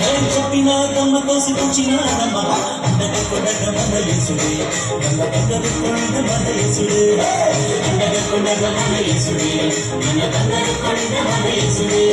నేను చెప్పినాదమ్మ తోసి పుచ్చినాదమ్మ అండగ కొండగ మనలేసుడే నల్ల బంగారు కొండ మనలేసుడే అండగ కొండగ మనలేసుడే నల్ల బంగారు కొండ మనలేసుడే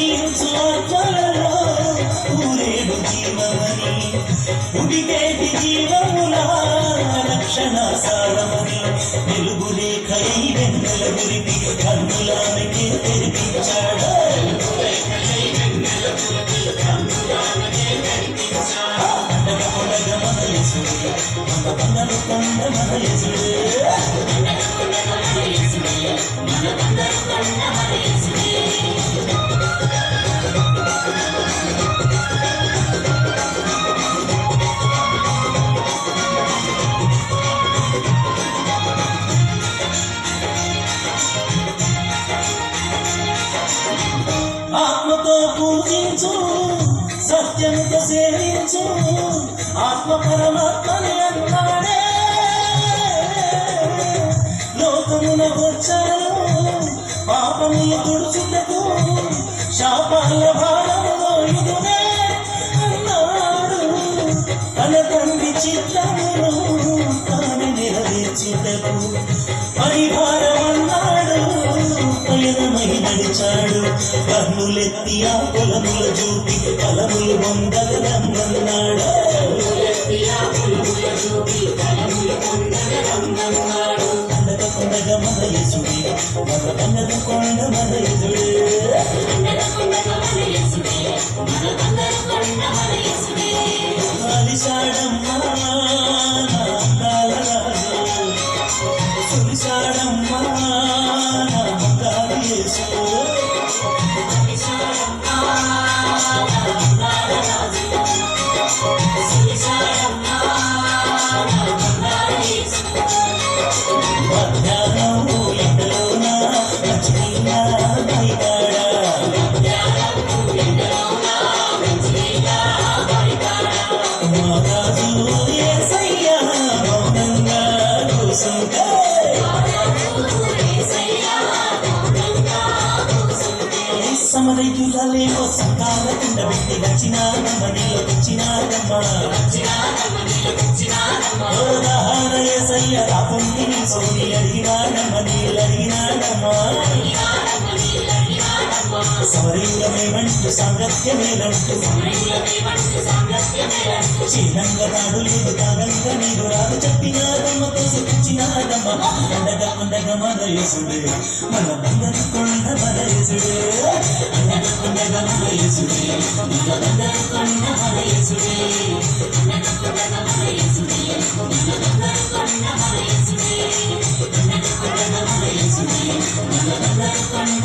నశించు ఆత్మలలో ఊరేడు జీవమని ఉడికేటి జీవముల రక్షణ సారమని వెలుగు రేఖై వెన్నెల గురిపి కన్నులామెకి తెరిపించాడు పండగ పండగ మన యేసుడే మన బంగారు కొండ మన యేసుడే సత్యముతో సేవించు. ఆత్మ పరమాత్మని అన్నాడే లోకమున వచ్చాను పాపములు తుడుచుటకు శాపాల భారములో ఇదునే అన్నాడు. తన తండ్రి చిత్తమును తాను నెరవేర్చుటకు పరిహారం కన్నులెత్తి ఆ పొలముల చూపి పొలములు పొందగలమన్నాడు పండగ మన మన కొండ మన కలిశాడమ్మా సులిశాడమ్మా సమరయులలేమో సంకాల కింద పెట్టి వచ్చినారమ్మ నీళ్ళు వచ్చినారమ్మ దహన యేసయ్య రాకుండి సోని అడిగినాడమ్మ నీళ్ళు సమరయులమేమంటూ సాంగత్యమేనంటూ శ్రీరంగనాడు లేదు తరంగ నీడు రాదు చెప్పినారమ్మ తోసిచ్చినారమ్మ ఉండగ ఉండగ మదయసుడే. మన బందరి కొండ మదయసుడే. ఉండగ ఉండగ మదయసుడే. మన బందరి కొండ మదయసుడే. ఉండగ ఉండగ మదయసుడే. మన బందరి కొండ మదయసుడే. ఉండగ ఉండగ మదయసుడే. మన బందరి కొండ